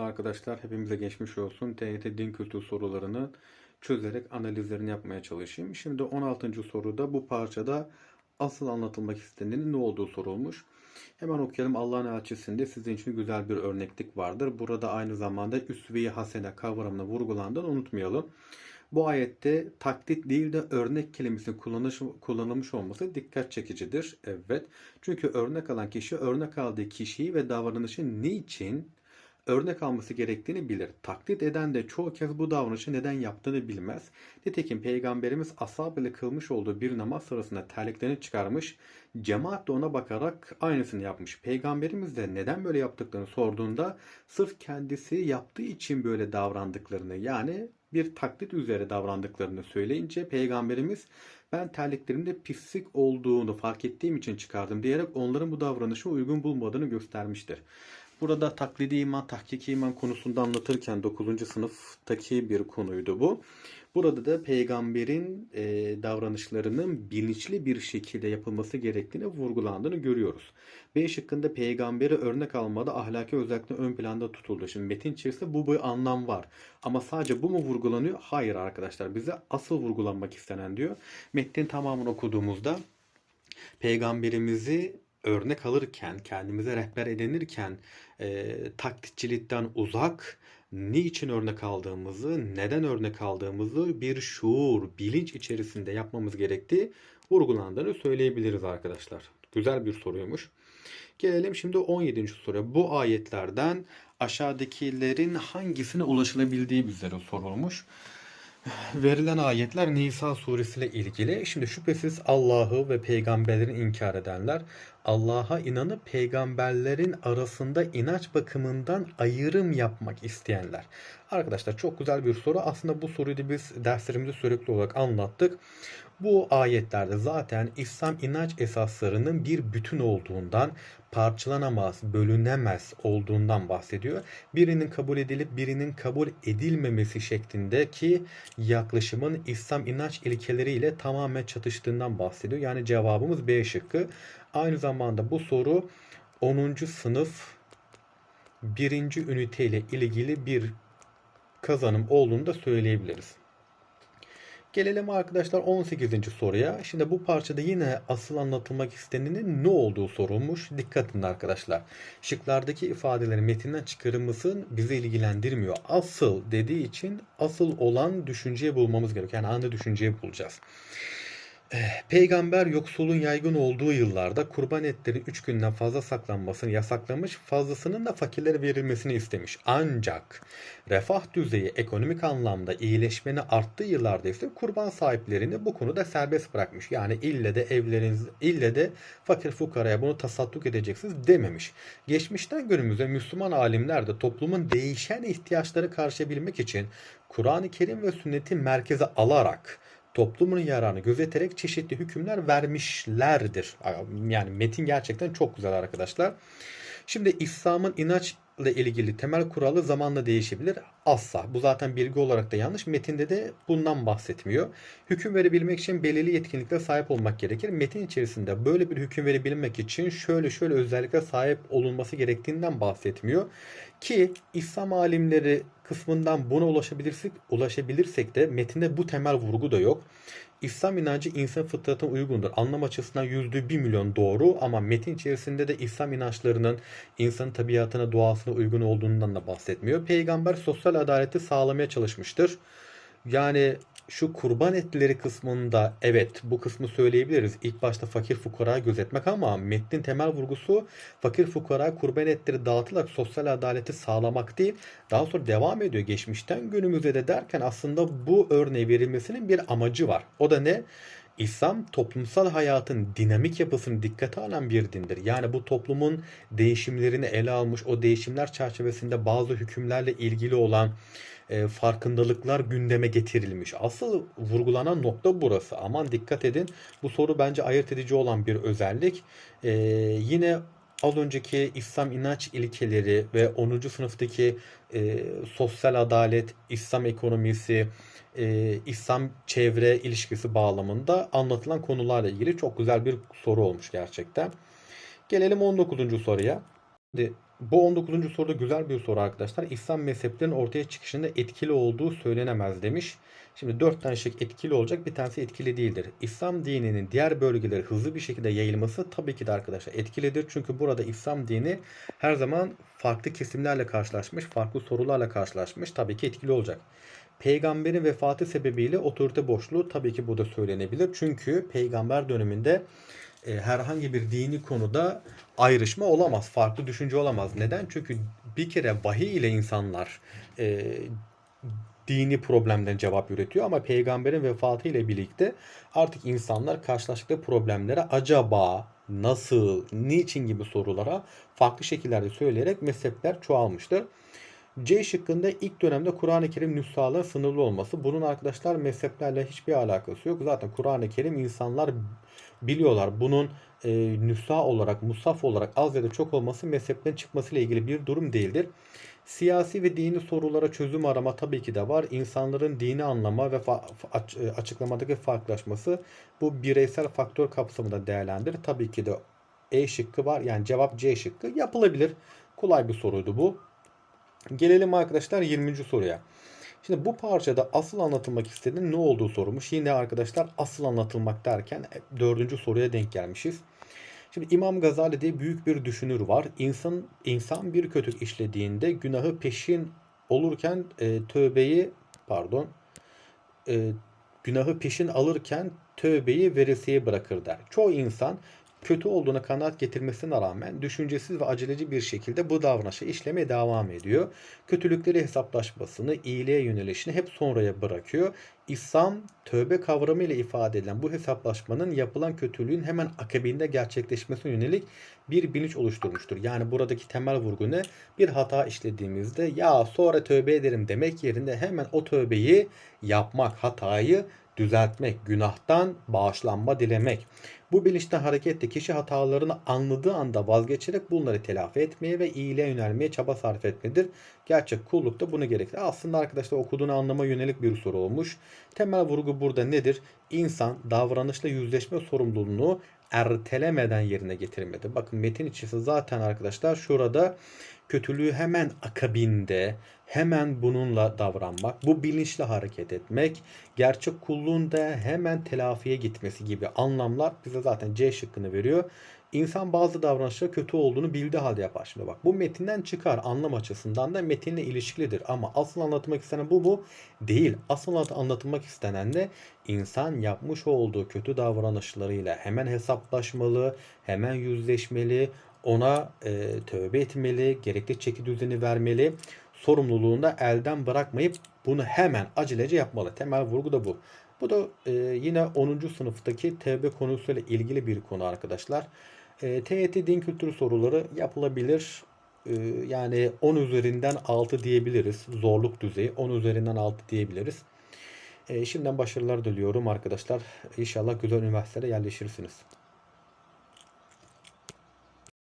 Arkadaşlar hepimize geçmiş olsun. TYT din kültürü sorularını çözerek analizlerini yapmaya çalışayım. Şimdi 16. soruda bu parçada asıl anlatılmak istenenin ne olduğu sorulmuş. Hemen okuyalım. Allah'ın elçisinde sizin için güzel bir örneklik vardır. Burada aynı zamanda üsve-i hasene kavramını vurgulandığını unutmayalım. Bu ayette taklit değil de örnek kelimesinin kullanış, kullanılmış olması dikkat çekicidir. Evet. Çünkü örnek alan kişi örnek aldığı kişiyi ve davranışı ne için örnek alması gerektiğini bilir. Taklit eden de çoğu kez bu davranışı neden yaptığını bilmez. Nitekim Peygamberimiz ashab ile kılmış olduğu bir namaz sırasında terliklerini çıkarmış, cemaat de ona bakarak aynısını yapmış. Peygamberimiz de neden böyle yaptıklarını sorduğunda sırf kendisi yaptığı için böyle davrandıklarını yani bir taklit üzere davrandıklarını söyleyince Peygamberimiz ben terliklerimde pislik olduğunu fark ettiğim için çıkardım diyerek onların bu davranışı uygun bulmadığını göstermiştir. Burada taklidi iman, tahkiki iman konusunda anlatırken 9. sınıftaki bir konuydu bu. Burada da peygamberin e, davranışlarının bilinçli bir şekilde yapılması gerektiğini vurgulandığını görüyoruz. B şıkkında peygamberi örnek almada ahlaki özellikle ön planda tutuldu. Şimdi metin içerisinde bu bir anlam var. Ama sadece bu mu vurgulanıyor? Hayır arkadaşlar. Bize asıl vurgulanmak istenen diyor. Metnin tamamını okuduğumuzda peygamberimizi örnek alırken, kendimize rehber edinirken e, taklitçilikten uzak, niçin örnek aldığımızı, neden örnek aldığımızı bir şuur, bilinç içerisinde yapmamız gerektiği vurgulandığını söyleyebiliriz arkadaşlar. Güzel bir soruymuş. Gelelim şimdi 17. soruya. Bu ayetlerden aşağıdakilerin hangisine ulaşılabildiği bizlere sorulmuş. Verilen ayetler Nisa suresi ile ilgili. Şimdi şüphesiz Allah'ı ve peygamberlerin inkar edenler, Allah'a inanıp peygamberlerin arasında inanç bakımından ayrım yapmak isteyenler. Arkadaşlar çok güzel bir soru. Aslında bu soruyu da biz derslerimizde sürekli olarak anlattık. Bu ayetlerde zaten İslam inanç esaslarının bir bütün olduğundan, parçalanamaz, bölünemez olduğundan bahsediyor. Birinin kabul edilip birinin kabul edilmemesi şeklindeki yaklaşımın İslam inanç ilkeleriyle tamamen çatıştığından bahsediyor. Yani cevabımız B şıkkı. Aynı zamanda bu soru 10. sınıf 1. ünite ile ilgili bir kazanım olduğunu da söyleyebiliriz. Gelelim arkadaşlar 18. soruya. Şimdi bu parçada yine asıl anlatılmak istenenin ne olduğu sorulmuş. Dikkat edin arkadaşlar. Şıklardaki ifadelerin metinden çıkarılması bizi ilgilendirmiyor. Asıl dediği için asıl olan düşünceyi bulmamız gerekiyor. Yani anı düşünceyi bulacağız. Peygamber yoksulun yaygın olduğu yıllarda kurban etleri 3 günden fazla saklanmasını yasaklamış, fazlasının da fakirlere verilmesini istemiş. Ancak refah düzeyi ekonomik anlamda iyileşmeni arttığı yıllarda ise kurban sahiplerini bu konuda serbest bırakmış. Yani ille de evleriniz, ille de fakir fukaraya bunu tasadduk edeceksiniz dememiş. Geçmişten günümüze Müslüman alimler de toplumun değişen ihtiyaçları karşılayabilmek için Kur'an-ı Kerim ve sünneti merkeze alarak toplumun yararını gözeterek çeşitli hükümler vermişlerdir. Yani metin gerçekten çok güzel arkadaşlar. Şimdi İslam'ın inanç ile ilgili temel kuralı zamanla değişebilir. Asla. Bu zaten bilgi olarak da yanlış. Metinde de bundan bahsetmiyor. Hüküm verebilmek için belirli yetkinliklere sahip olmak gerekir. Metin içerisinde böyle bir hüküm verebilmek için şöyle şöyle özellikle sahip olunması gerektiğinden bahsetmiyor. Ki İslam alimleri kısmından buna ulaşabilirsek, ulaşabilirsek de metinde bu temel vurgu da yok. İslam inancı insan fıtratına uygundur. Anlam açısından yüzde bir milyon doğru ama metin içerisinde de İslam inançlarının insanın tabiatına, doğasına uygun olduğundan da bahsetmiyor. Peygamber sosyal adaleti sağlamaya çalışmıştır. Yani şu kurban etleri kısmında evet bu kısmı söyleyebiliriz. İlk başta fakir fukara gözetmek ama metnin temel vurgusu fakir fukara kurban etleri dağıtılarak sosyal adaleti sağlamak değil. Daha sonra devam ediyor geçmişten günümüze de derken aslında bu örneği verilmesinin bir amacı var. O da ne? İslam toplumsal hayatın dinamik yapısını dikkate alan bir dindir. Yani bu toplumun değişimlerini ele almış, o değişimler çerçevesinde bazı hükümlerle ilgili olan e, farkındalıklar gündeme getirilmiş. Asıl vurgulanan nokta burası. Aman dikkat edin. Bu soru bence ayırt edici olan bir özellik. E, yine az önceki İslam inanç ilkeleri ve 10. sınıftaki e, sosyal adalet, İslam ekonomisi, e, İslam çevre ilişkisi bağlamında anlatılan konularla ilgili çok güzel bir soru olmuş gerçekten. Gelelim 19. soruya. Bu 19. soruda güzel bir soru arkadaşlar. İslam mezheplerinin ortaya çıkışında etkili olduğu söylenemez demiş. Şimdi 4 tane şık etkili olacak. Bir tanesi etkili değildir. İslam dininin diğer bölgelere hızlı bir şekilde yayılması tabii ki de arkadaşlar etkilidir. Çünkü burada İslam dini her zaman farklı kesimlerle karşılaşmış, farklı sorularla karşılaşmış. Tabii ki etkili olacak. Peygamberin vefatı sebebiyle otorite boşluğu tabii ki burada söylenebilir. Çünkü peygamber döneminde e, herhangi bir dini konuda ayrışma olamaz. Farklı düşünce olamaz. Neden? Çünkü bir kere vahiy ile insanlar e, dini problemden cevap üretiyor ama peygamberin vefatı ile birlikte artık insanlar karşılaştıkları problemlere acaba, nasıl, niçin gibi sorulara farklı şekillerde söyleyerek mezhepler çoğalmıştır. C şıkkında ilk dönemde Kur'an-ı Kerim nüshaların sınırlı olması. Bunun arkadaşlar mezheplerle hiçbir alakası yok. Zaten Kur'an-ı Kerim insanlar biliyorlar. Bunun e, nüsha olarak, musaf olarak az ya da çok olması mezhepten çıkmasıyla ilgili bir durum değildir. Siyasi ve dini sorulara çözüm arama tabii ki de var. İnsanların dini anlama ve e, açıklamadaki farklılaşması bu bireysel faktör kapsamında değerlendirir. Tabii ki de E şıkkı var. Yani cevap C şıkkı yapılabilir. Kolay bir soruydu bu. Gelelim arkadaşlar 20. soruya. Şimdi bu parçada asıl anlatılmak istediğin ne olduğu sorulmuş. Yine arkadaşlar asıl anlatılmak derken e, dördüncü soruya denk gelmişiz. Şimdi İmam Gazali diye büyük bir düşünür var. İnsan insan bir kötülük işlediğinde günahı peşin olurken e, tövbeyi pardon e, günahı peşin alırken tövbeyi veresiye bırakır der. Çoğu insan kötü olduğuna kanaat getirmesine rağmen düşüncesiz ve aceleci bir şekilde bu davranışı işlemeye devam ediyor. Kötülükleri hesaplaşmasını, iyiliğe yönelişini hep sonraya bırakıyor. İslam tövbe kavramı ile ifade edilen bu hesaplaşmanın yapılan kötülüğün hemen akabinde gerçekleşmesine yönelik bir bilinç oluşturmuştur. Yani buradaki temel vurgu ne? Bir hata işlediğimizde ya sonra tövbe ederim demek yerine hemen o tövbeyi yapmak, hatayı düzeltmek, günahtan bağışlanma dilemek. Bu bilinçten hareketle kişi hatalarını anladığı anda vazgeçerek bunları telafi etmeye ve iyiliğe yönelmeye çaba sarf etmedir. Gerçek kulluk da bunu gerektirir. Aslında arkadaşlar okuduğunu anlama yönelik bir soru olmuş. Temel vurgu burada nedir? İnsan davranışla yüzleşme sorumluluğunu ertelemeden yerine getirmedi. Bakın metin içisi zaten arkadaşlar şurada kötülüğü hemen akabinde hemen bununla davranmak, bu bilinçle hareket etmek, gerçek kulluğun da hemen telafiye gitmesi gibi anlamlar bize zaten C şıkkını veriyor. İnsan bazı davranışlar kötü olduğunu bildiği halde yapar. Şimdi bak bu metinden çıkar anlam açısından da metinle ilişkilidir. Ama asıl anlatmak istenen bu mu? Değil. Asıl anlatılmak istenen de insan yapmış olduğu kötü davranışlarıyla hemen hesaplaşmalı, hemen yüzleşmeli, ona e, tövbe etmeli, gerekli çeki düzeni vermeli. Sorumluluğunu da elden bırakmayıp bunu hemen acelece yapmalı. Temel vurgu da bu. Bu da e, yine 10. sınıftaki tevbe konusuyla ilgili bir konu arkadaşlar. E, TYT din kültürü soruları yapılabilir. E, yani 10 üzerinden 6 diyebiliriz. Zorluk düzeyi 10 üzerinden 6 diyebiliriz. E, şimdiden başarılar diliyorum arkadaşlar. İnşallah güzel üniversitelere yerleşirsiniz.